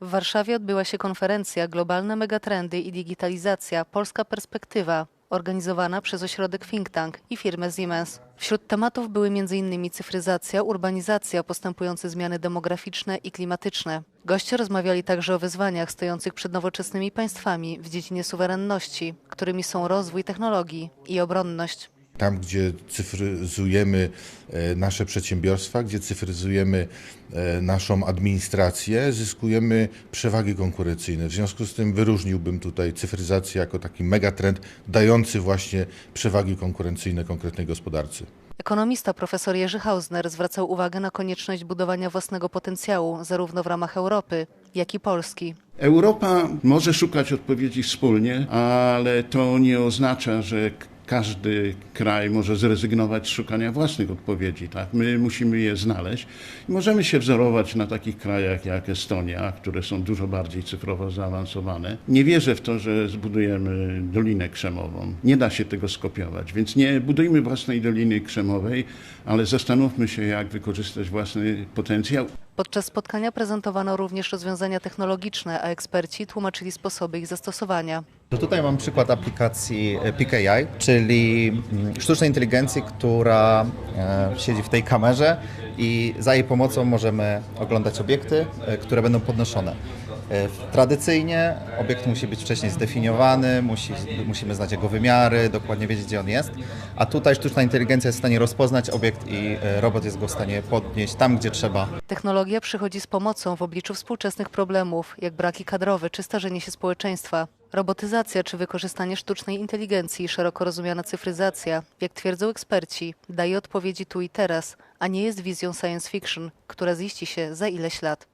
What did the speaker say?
W Warszawie odbyła się konferencja Globalne megatrendy i digitalizacja Polska perspektywa, organizowana przez ośrodek Think Tank i firmę Siemens. Wśród tematów były m.in. cyfryzacja, urbanizacja, postępujące zmiany demograficzne i klimatyczne. Goście rozmawiali także o wyzwaniach stojących przed nowoczesnymi państwami w dziedzinie suwerenności, którymi są rozwój technologii i obronność. Tam, gdzie cyfryzujemy e, nasze przedsiębiorstwa, gdzie cyfryzujemy e, naszą administrację, zyskujemy przewagi konkurencyjne. W związku z tym wyróżniłbym tutaj cyfryzację jako taki megatrend dający właśnie przewagi konkurencyjne konkretnej gospodarce. Ekonomista profesor Jerzy Hausner zwracał uwagę na konieczność budowania własnego potencjału, zarówno w ramach Europy, jak i Polski. Europa może szukać odpowiedzi wspólnie, ale to nie oznacza, że każdy kraj może zrezygnować z szukania własnych odpowiedzi. Tak? My musimy je znaleźć i możemy się wzorować na takich krajach jak Estonia, które są dużo bardziej cyfrowo zaawansowane. Nie wierzę w to, że zbudujemy Dolinę Krzemową. Nie da się tego skopiować, więc nie budujmy własnej Doliny Krzemowej, ale zastanówmy się, jak wykorzystać własny potencjał. Podczas spotkania prezentowano również rozwiązania technologiczne, a eksperci tłumaczyli sposoby ich zastosowania. To tutaj mam przykład aplikacji e, PKI, czyli mm, sztucznej inteligencji, która e, siedzi w tej kamerze i za jej pomocą możemy oglądać obiekty, e, które będą podnoszone. E, Tradycyjnie obiekt musi być wcześniej zdefiniowany, musi, musimy znać jego wymiary, dokładnie wiedzieć gdzie on jest, a tutaj sztuczna inteligencja jest w stanie rozpoznać obiekt i e, robot jest go w stanie podnieść tam, gdzie trzeba. Technologia przychodzi z pomocą w obliczu współczesnych problemów, jak braki kadrowe czy starzenie się społeczeństwa. Robotyzacja czy wykorzystanie sztucznej inteligencji, szeroko rozumiana cyfryzacja, jak twierdzą eksperci, daje odpowiedzi tu i teraz, a nie jest wizją science fiction, która ziści się za ileś lat.